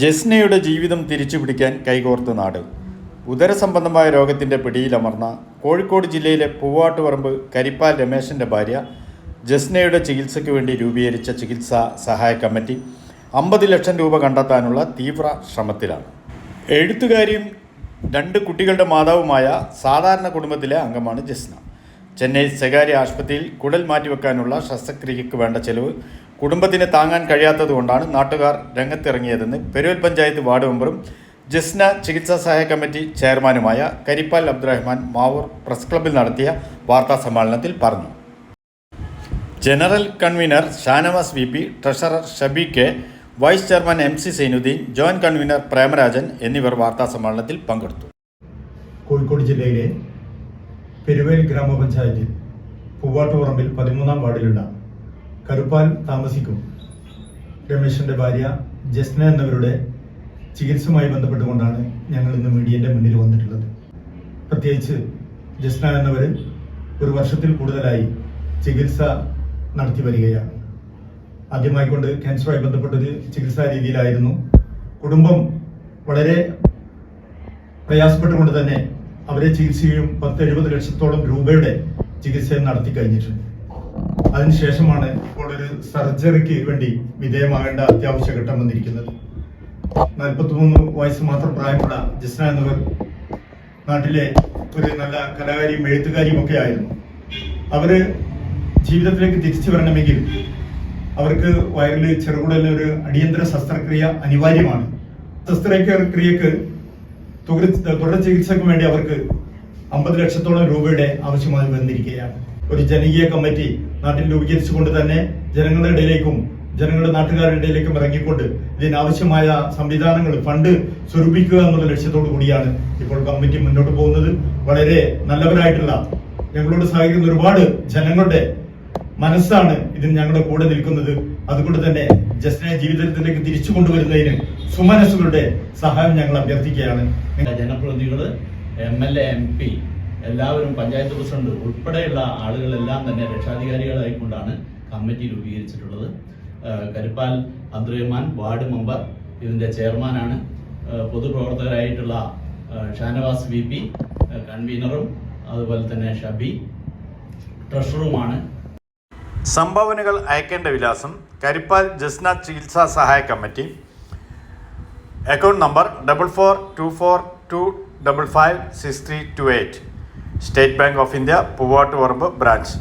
ജസ്നയുടെ ജീവിതം തിരിച്ചു പിടിക്കാൻ കൈകോർത്ത നാട്. ഉദരസംബന്ധമായ രോഗത്തിന്റെ പിടിയിലമർന്ന കോഴിക്കോട് ജില്ലയിലെ പൂവാട്ടുപറമ്പ് കരിപ്പാൽ രമേശന്റെ ഭാര്യ ജസ്നയുടെ ചികിത്സയ്ക്ക് വേണ്ടി രൂപീകരിച്ച ചികിത്സാ സഹായ കമ്മിറ്റി അമ്പത് ലക്ഷം രൂപ കണ്ടെത്താനുള്ള തീവ്ര ശ്രമത്തിലാണ്. എഴുത്തുകാരിയും രണ്ട് കുട്ടികളുടെ മാതാവുമായ സാധാരണ കുടുംബത്തിലെ അംഗമാണ് ജസ്ന. ചെന്നൈ സ്വകാര്യ ആശുപത്രിയിൽ കുടൽ മാറ്റിവെക്കാനുള്ള ശസ്ത്രക്രിയയ്ക്ക് വേണ്ട ചെലവ് കുടുംബത്തിന് താങ്ങാൻ കഴിയാത്തതുകൊണ്ടാണ് നാട്ടുകാർ രംഗത്തിറങ്ങിയതെന്ന് പെരുവൽ പഞ്ചായത്ത് വാർഡ് മെമ്പറും ജസ്ന ചികിത്സാ സഹായ കമ്മിറ്റി ചെയർമാനുമായ കരിപ്പാൽ അബ്ദുറഹ്മാൻ മാവൂർ പ്രസ് ക്ലബ്ബിൽ നടത്തിയ വാർത്താ സമ്മേളനത്തിൽ പറഞ്ഞു. General convener Shanavas V P treasurer Shabi K vice chairman M C Zainuddin joint convener Premarajan എന്നിവർ വാർത്താ സമ്മേളനത്തിൽ പങ്കെടുത്തു. കോഴിക്കോട് ജില്ലയിലെ പെരുവേൽ ഗ്രാമപഞ്ചായത്തിൽ പൂവാട്ടുപറമ്പിൽ പതിമൂന്നാം വാർഡിലുള്ള കരുപ്പാൽ താമസിക്കും. രമേശന്റെ ഭാര്യ ജസ്ന എന്നവരുടെ ചികിത്സയുമായി ബന്ധപ്പെട്ടുകൊണ്ടാണ് ഞങ്ങൾ ഇന്ന് മീഡിയന്റെ മുന്നിൽ വന്നിട്ടുള്ളത്. പ്രത്യേകിച്ച് ജസ്ന എന്നവർ ഒരു വർഷത്തിൽ കൂടുതലായി ചികിത്സ നടത്തി വരികയാണ്. ആദ്യമായിക്കൊണ്ട് ക്യാൻസറുമായി ബന്ധപ്പെട്ടൊരു ചികിത്സാ രീതിയിലായിരുന്നു. കുടുംബം വളരെ പ്രയാസപ്പെട്ടുകൊണ്ട് തന്നെ അവരെ ചികിത്സയും പത്ത് എഴുപത് ലക്ഷത്തോളം രൂപയുടെ ചികിത്സയും നടത്തി കഴിഞ്ഞിട്ടുണ്ട്. അതിനുശേഷമാണ് ഇപ്പോൾ ഒരു സർജറിക്ക് വേണ്ടി വിധേയമാകേണ്ട അത്യാവശ്യ ഘട്ടം വന്നിരിക്കുന്നത്. നാൽപ്പത്തിമൂന്ന് വയസ്സ് മാത്രം പ്രായമുള്ള ജിസ്ന എന്നിവർ നാട്ടിലെ ഒരു നല്ല കലാകാരിയും എഴുത്തുകാരിയും ഒക്കെ ആയിരുന്നു. അവർ ജീവിതത്തിലേക്ക് തിരിച്ചു വരണമെങ്കിൽ അവർക്ക് വയറിൽ ചെറുകുടലിൽ ഒരു അടിയന്തര ശസ്ത്രക്രിയ അനിവാര്യമാണ്. ശസ്ത്രക്രിയക്ക് തുടർ ചികിത്സയ്ക്ക് വേണ്ടി അവർക്ക് അമ്പത് ലക്ഷത്തോളം രൂപയുടെ ആവശ്യമായി വന്നിരിക്കുകയാണ്. ഒരു ജനകീയ കമ്മിറ്റി നാട്ടിൽ രൂപീകരിച്ചുകൊണ്ട് തന്നെ ജനങ്ങളുടെ ഇടയിലേക്കും ജനങ്ങളുടെ നാട്ടുകാരുടെ ഇടയിലേക്കും ഇറങ്ങിക്കൊണ്ട് ഇതിനാവശ്യമായ സംവിധാനങ്ങൾ ഫണ്ട് സ്വരൂപിക്കുക എന്നുള്ള ലക്ഷ്യത്തോടു കൂടിയാണ് ഇപ്പോൾ കമ്മിറ്റി മുന്നോട്ട് പോകുന്നത്. വളരെ നല്ലവരായിട്ടുള്ള ഞങ്ങളോട് സഹായിക്കുന്ന ഒരുപാട് ജനങ്ങളുടെ മനസ്സാണ് ഇതിന് ഞങ്ങളുടെ കൂടെ നിൽക്കുന്നത്. അതുകൊണ്ട് തന്നെ ജസ്റ്റിനെ ജീവിതത്തിലേക്ക് തിരിച്ചു കൊണ്ടുവരുന്നതിന് സുമനസ്സുകളുടെ സഹായം ഞങ്ങൾ അഭ്യർത്ഥിക്കുകയാണ്. ജനപ്രതിനിധികൾ M L A M P എല്ലാവരും പഞ്ചായത്ത് പ്രസിഡന്റ് ഉൾപ്പെടെയുള്ള ആളുകളെല്ലാം തന്നെ രക്ഷാധികാരികളായിക്കൊണ്ടാണ് കമ്മിറ്റി രൂപീകരിച്ചിട്ടുള്ളത്. കരുപ്പാൽ അബ്ദുറഹ്മാൻ വാർഡ് മെമ്പർ ഇതിന്റെ ചെയർമാനാണ്. പൊതുപ്രവർത്തകരായിട്ടുള്ള ഷാനവാസ് വി പി കൺവീനറും അതുപോലെ തന്നെ ഷബി ട്രഷറുമാണ് സംഭാവനകൾ അയക്കേണ്ട വിലാസം കരിപ്പാൽ ജസ്ന ചികിത്സാ സഹായ committee. Account number double four two four two double five six three two eight. State Bank of India Poovattuparamba branch